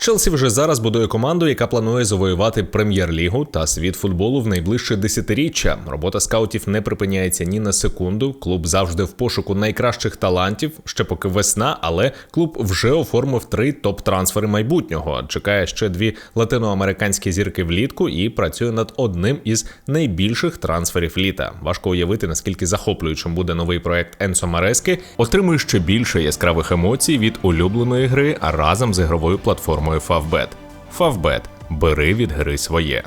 Челсі вже зараз будує команду, яка планує завоювати прем'єр-лігу та світ футболу в найближче десятиріччя. Робота скаутів не припиняється ні на секунду. Клуб завжди в пошуку найкращих талантів. Ще поки весна, але клуб вже оформив три топ-трансфери майбутнього. Чекає ще дві латиноамериканські зірки влітку і працює над одним із найбільших трансферів літа. Важко уявити наскільки захоплюючим буде новий проект Енсо Марески. Отримує ще більше яскравих емоцій від улюбленої гри, разом з ігровою платформою Favbet. Favbet. Бери від гри своє.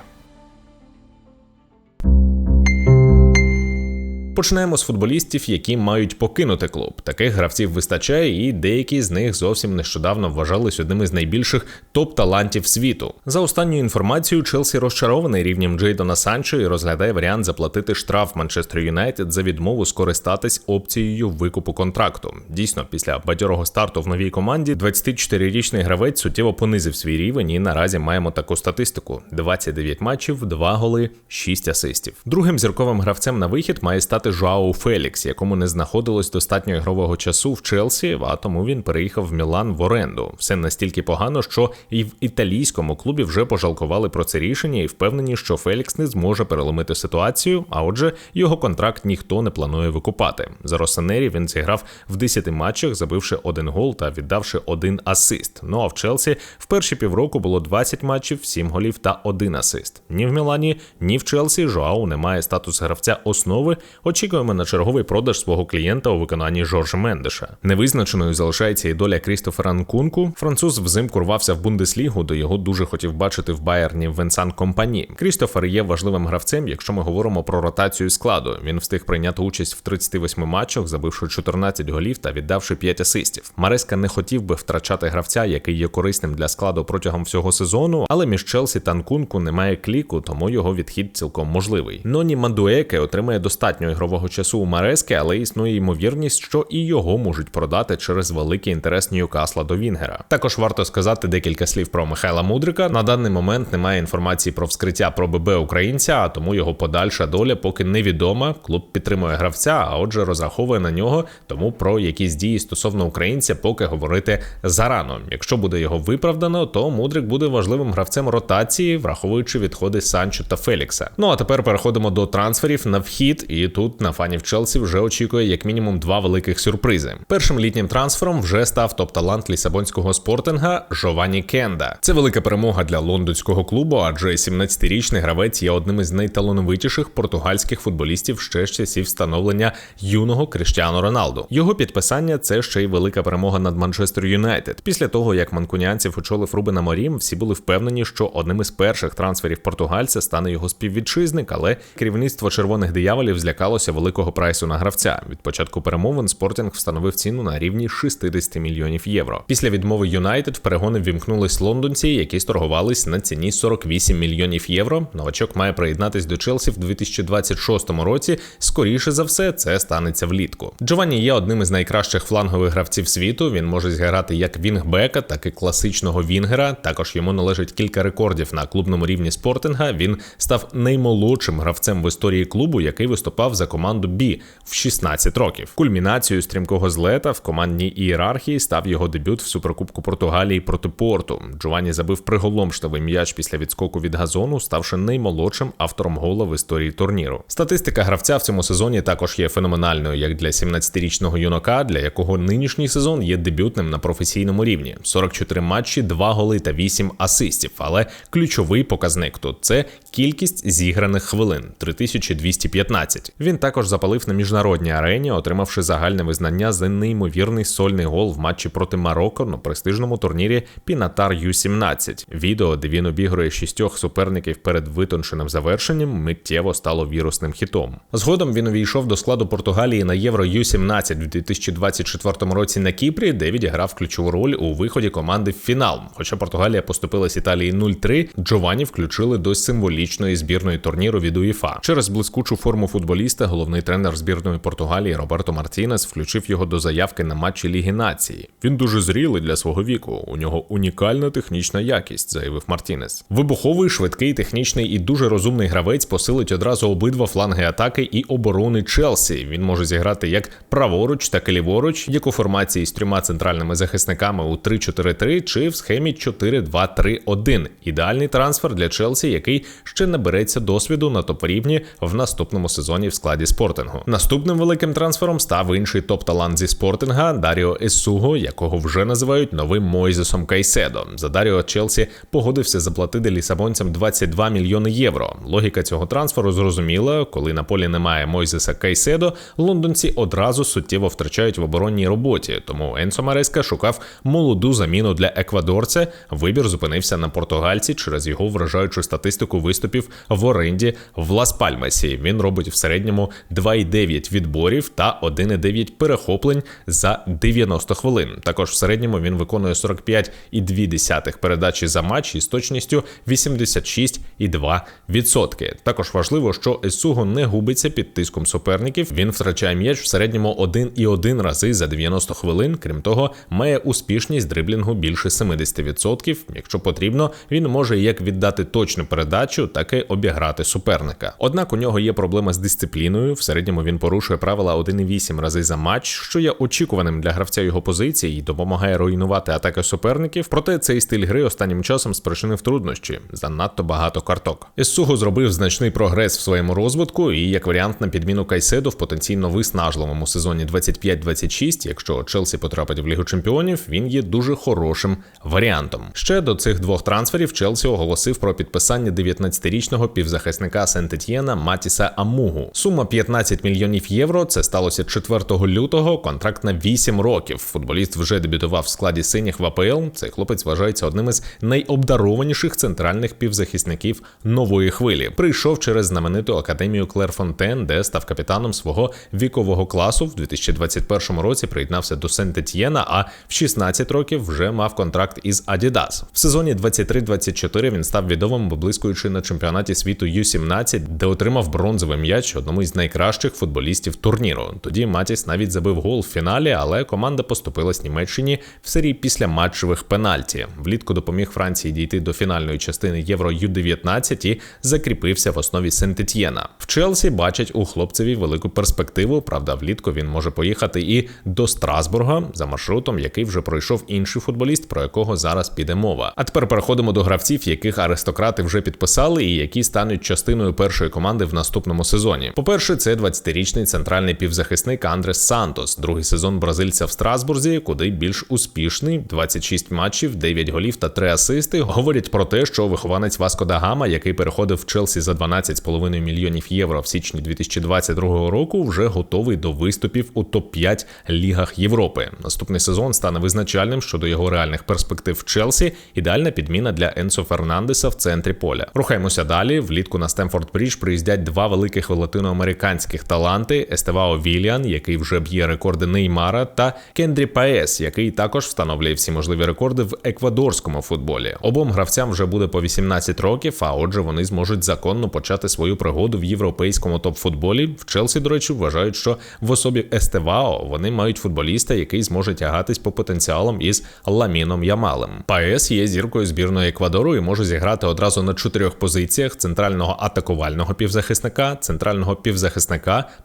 Почнемо з футболістів, які мають покинути клуб. Таких гравців вистачає, і деякі з них зовсім нещодавно вважались одним із найбільших топ-талантів світу. За останньою інформацією, Челсі розчарований рівнем Джейдона Санчо і розглядає варіант заплатити штраф Манчестер Юнайтед за відмову скористатись опцією викупу контракту. Дійсно, після бадьорого старту в новій команді 24-річний гравець суттєво понизив свій рівень, і наразі маємо таку статистику: 29 матчів, 2 голи, 6 асистів. Другим зірковим гравцем на вихід має стати стати Жуао Фелікс, якому не знаходилось достатньо ігрового часу в Челсі, а тому він переїхав в Мілан в оренду. Все настільки погано, що і в італійському клубі вже пожалкували про це рішення і впевнені, що Фелікс не зможе переломити ситуацію. А отже, його контракт ніхто не планує викупати. За Росанері він зіграв в 10 матчах, забивши один гол та віддавши один асист. Ну а в Челсі в перші півроку було 20 матчів, 7 голів та один асист. Ні в Мілані, ні в Челсі Жоау не має статус гравця основи. Очікуємо на черговий продаж свого клієнта у виконанні Жоржа Мендеша. Невизначеною залишається і доля Крістофера Нкунку. Француз взимку рвався в Бундеслігу, до його дуже хотів бачити в Байерні Венсан Компані. Крістофер є важливим гравцем, якщо ми говоримо про ротацію складу. Він встиг прийняти участь в 38 матчах, забивши 14 голів та віддавши 5 асистів. Мареска не хотів би втрачати гравця, який є корисним для складу протягом всього сезону, але між Челсі та Нкунку немає кліку, тому його відхід цілком можливий. Ноні Мандуеке отримає достатньо ігрового часу у Марески, але існує ймовірність, що і його можуть продати через великий інтерес Ньюкасла до Вінгера. Також варто сказати декілька слів про Михайла Мудрика. На даний момент немає інформації про вскриття про ББ українця, а тому його подальша доля поки невідома. Клуб підтримує гравця, а отже, розраховує на нього. Тому про якісь дії стосовно українця поки говорити зарано. Якщо буде його виправдано, то Мудрик буде важливим гравцем ротації, враховуючи відходи Санчо та Фелікса. Ну а тепер переходимо до трансферів на вхід, і тут тут на фанів Челсі вже очікує як мінімум два великих сюрпризи. Першим літнім трансфером вже став топ-талант лісабонського спортинга Жовані Кенда. Це велика перемога для лондонського клубу, адже 17-річний гравець є одним із найталановитіших португальських футболістів ще з часів встановлення юного Кріштіану Роналду. Його підписання це ще й велика перемога над Манчестер Юнайтед. Після того як манкунянців очолив Рубена Морім, всі були впевнені, що одним із перших трансферів португальця стане його співвітчизник, але керівництво червоних дияволів злякалося домоглося великого прайсу на гравця. Від початку перемовин Спортінг встановив ціну на рівні 60 мільйонів євро. Після відмови Юнайтед в перегони вімкнулись лондонці, які сторгувались на ціні 48 мільйонів євро. Новачок має приєднатись до Челсі в 2026 році. Скоріше за все, це станеться влітку. Джованні є одним із найкращих флангових гравців світу. Він може зіграти як вінгбека, так і класичного вінгера. Також йому належить кілька рекордів на клубному рівні спортинга. Він став наймолодшим гравцем в історії клубу, який виступав за команду Бі в 16 років. Кульмінацією стрімкого злета в командній ієрархії став його дебют в суперкубку Португалії проти Порту. Джованні забив приголомштовий м'яч після відскоку від газону, ставши наймолодшим автором гола в історії турніру. Статистика гравця в цьому сезоні також є феноменальною, як для 17-річного юнака, для якого нинішній сезон є дебютним на професійному рівні: 44 матчі, 2 голи та 8 асистів. Але ключовий показник тут це кількість зіграних хвилин 3215. Він також запалив на міжнародній арені, отримавши загальне визнання за неймовірний сольний гол в матчі проти Марокко на престижному турнірі Пінатар Ю-17. Відео, де він обігрує шістьох суперників перед витонченим завершенням, миттєво стало вірусним хітом. Згодом він увійшов до складу Португалії на Євро Ю-17 в 2024 році на Кіпрі, де відіграв ключову роль у виході команди в фінал. Хоча Португалія поступила з Італії 0-3, Джованні включили до символічної збірної турніру від УЄФА. Через блискучу форму футболіста головний тренер збірної Португалії Роберто Мартінес включив його до заявки на матчі Ліги Нації. Він дуже зрілий для свого віку. У нього унікальна технічна якість, заявив Мартінес. Вибуховий, швидкий, технічний і дуже розумний гравець посилить одразу обидва фланги атаки і оборони Челсі. Він може зіграти як праворуч, так і ліворуч, як у формації з трьома центральними захисниками у 3-4-3 чи в схемі 4-2-3-1. Ідеальний трансфер для Челсі, який ще набереться досвіду на топ-рівні в наступному сезоні в складі спортингу. Наступним великим трансфером став інший топ-талант зі спортинга Даріо Ессуго, якого вже називають новим Мойзесом Кайседо. За Даріо Челсі погодився заплатити лісабонцям 22 мільйони євро. Логіка цього трансферу зрозуміла, коли на полі немає Мойзеса Кайседо, лондонці одразу суттєво втрачають в оборонній роботі. Тому Енсо Мареска шукав молоду заміну для еквадорця. Вибір зупинився на португальці через його вражаючу статистику виступів в оренді в Лас Пальмасі. Він робить в середньому 2,9 відборів та 1,9 перехоплень за 90 хвилин. Також в середньому він виконує 45,2 передачі за матч із точністю 86,2%. Також важливо, що Есуго не губиться під тиском суперників. Він втрачає м'яч в середньому 1,1 рази за 90 хвилин. Крім того, має успішність дриблінгу більше 70%. Якщо потрібно, він може як віддати точну передачу, так і обіграти суперника. Однак у нього є проблема з дисципліною. В середньому він порушує правила 1,8 рази за матч, що є очікуваним для гравця його позиції і допомагає руйнувати атаки суперників. Проте цей стиль гри останнім часом спричинив труднощі занадто багато карток. Іссуго зробив значний прогрес в своєму розвитку, і як варіант на підміну Кайседу в потенційно виснажливому сезоні 25-26, якщо Челсі потрапить в Лігу Чемпіонів, він є дуже хорошим варіантом. Ще до цих двох трансферів Челсі оголосив про підписання 19-річного півзахисника Сент-Етьєна Матіса Амугу. Сума 15 мільйонів євро. Це сталося 4 лютого. Контракт на 8 років. Футболіст вже дебютував в складі синіх в АПЛ. Цей хлопець вважається одним із найобдарованіших центральних півзахисників нової хвилі. Прийшов через знамениту академію Клерфонтен, де став капітаном свого вікового класу. В 2021 році приєднався до Сент-Етьєна, а в 16 років вже мав контракт із Adidas. В сезоні 23-24 він став відомим, блискуючи на чемпіонаті світу U-17, де отримав бронзовий м'яч одному із найкращих футболістів турніру. Тоді Матіс навіть забив гол в фіналі, але команда поступилась Німеччині в серії після матчевих пенальті. Влітку допоміг Франції дійти до фінальної частини Євро Ю-19 і закріпився в основі Сент-Етьєна. В Челсі бачать у хлопцеві велику перспективу. Правда, влітку він може поїхати і до Страсбурга за маршрутом, який вже пройшов інший футболіст, про якого зараз піде мова. А тепер переходимо до гравців, яких аристократи вже підписали, і які стануть частиною першої команди в наступному сезоні. По-перше, це 20-річний центральний півзахисник Андрес Сантос, другий сезон бразильця в Страсбурзі, куди більш успішний: 26 матчів, 9 голів та 3 асисти. Говорять про те, що вихованець Васко да Гама, який переходив в Челсі за 12,5 мільйонів євро в січні 2022 року, вже готовий до виступів у топ-5 лігах Європи. Наступний сезон стане визначальним щодо його реальних перспектив в Челсі. Ідеальна підміна для Енсо Фернандеса в центрі поля. Рухаємося далі. Влітку на Стемфорд Брідж приїздять два великих латиноамериканських таланти: Естевао Вільян, який вже б'є рекорди Неймара, та Кендрі Паес, який також встановлює всі можливі рекорди в еквадорському футболі. Обом гравцям вже буде по 18 років, а отже, вони зможуть законно почати свою пригоду в європейському топ-футболі. В Челсі, до речі, вважають, що в особі Естевао вони мають футболіста, який зможе тягатись по потенціалам із Ламіном Ямалем. Паес є зіркою збірної Еквадору і може зіграти одразу на чотирьох позиціях: центрального атакувального півзахисника, центрального півзахисника,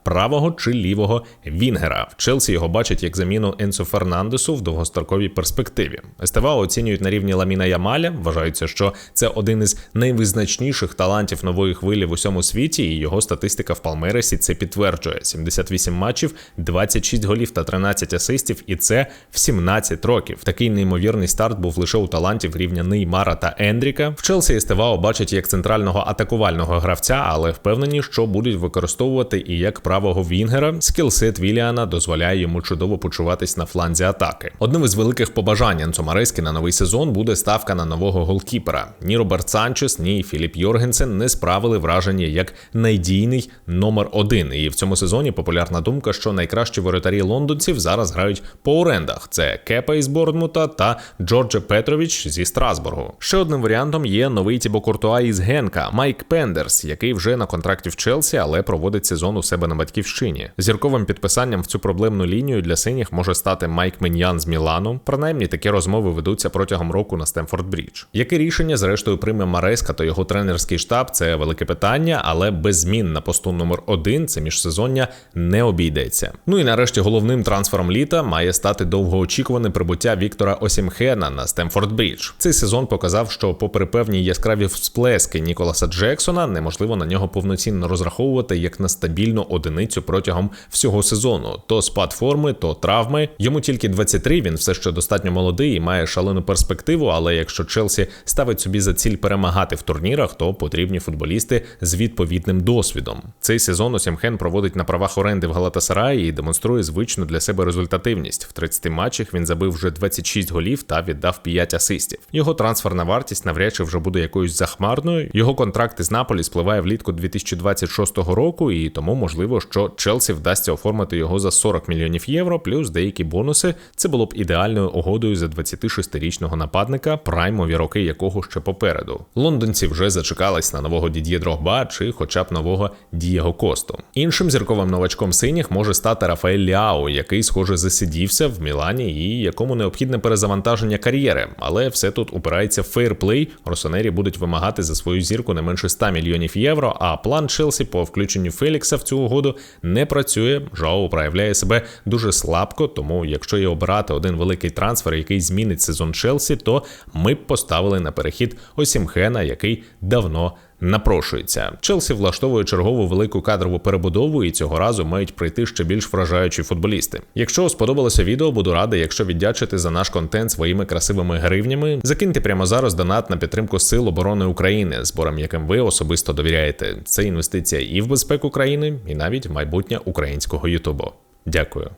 правого чи лівого Вінгера. В Челсі його бачать як заміну Енсо Фернандесу в довгостроковій перспективі. Естевао оцінюють на рівні Ламіна Ямаля. Вважаються, що це один із найвизначніших талантів нової хвилі в усьому світі, і його статистика в Палмересі це підтверджує: 78 матчів, 26 голів та 13 асистів, і це в 17 років. Такий неймовірний старт був лише у талантів рівня Неймара та Ендріка. В Челсі Естевао бачать як центрального атакувального гравця, але впевнені, що будуть використовувати і як правого Вінгера. Скілсет Віліана дозволяє йому чудово почуватись на фланзі атаки. Одним із великих побажань Енцо Марески на новий сезон буде ставка на нового голкіпера. Ні Роберт Санчес, ні Філіп Йоргенсен не справили враження як надійний номер один. І в цьому сезоні популярна думка, що найкращі воротарі лондонців зараз грають по орендах. Це Кепа із Борнмута та Джордже Петрович зі Страсбургу. Ще одним варіантом є новий Тібо Куртуа із Генка Майк Пендерс, який вже на контракті в Челсі, але проводить проводить сезон у себе на батьківщині. Зірковим підписанням в цю проблемну лінію для синіх може стати Майк Меньян з Мілану. Принаймні такі розмови ведуться протягом року на Стемфорд Брідж. Яке рішення, зрештою, прийме Мареска та його тренерський штаб? Це велике питання, але без змін на посту номер один це міжсезоння не обійдеться. Ну і нарешті головним трансфером літа має стати довгоочікуване прибуття Віктора Осімхена на Стемфорд Брідж. Цей сезон показав, що, попри певні яскраві всплески Ніколаса Джексона, неможливо на нього повноцінно розраховувати як на стабільну одиницю протягом всього сезону. То спад форми, то травми. Йому тільки 23, Він все ще достатньо молодий і має шалену перспективу. Але якщо Челсі ставить собі за ціль перемагати в турнірах, то потрібні футболісти з відповідним досвідом. Цей сезон Осімхен проводить на правах оренди в Галатасараї і демонструє звичну для себе результативність. В 30 матчах він забив вже 26 голів та віддав 5 асистів. Його трансферна вартість навряд чи вже буде якоюсь захмарною. Його контракт із Наполі спливає влітку 2026 року, і тому можливо, що Челсі вдасться оформити його за 40 мільйонів євро, плюс деякі бонуси. Це було б ідеальною угодою за 26-річного нападника, праймові роки якого ще попереду. Лондонці вже зачекались на нового Дід'є Дрогба чи, хоча б нового Дієго Косту. Іншим зірковим новачком синіх може стати Рафаель Ліао, який, схоже, засидівся в Мілані і якому необхідне перезавантаження кар'єри. Але все тут упирається в фейрплей. Росонері будуть вимагати за свою зірку не менше 100 мільйонів євро. А план Челсі по включенню Фелікса в цю угоду не працює. Жао проявляє себе дуже слабко. Тому, якщо є обирати один великий трансфер, який змінить сезон Челсі, то ми б поставили на перехід Осімхена, який давно. Напрошується, Челсі влаштовує чергову велику кадрову перебудову, і цього разу мають прийти ще більш вражаючі футболісти. Якщо сподобалося відео, буду радий, якщо віддячити за наш контент своїми красивими гривнями. Закиньте прямо зараз донат на підтримку Сил оборони України, зборам яким ви особисто довіряєте. Це інвестиція і в безпеку країни, і навіть в майбутнє українського Ютубу. Дякую.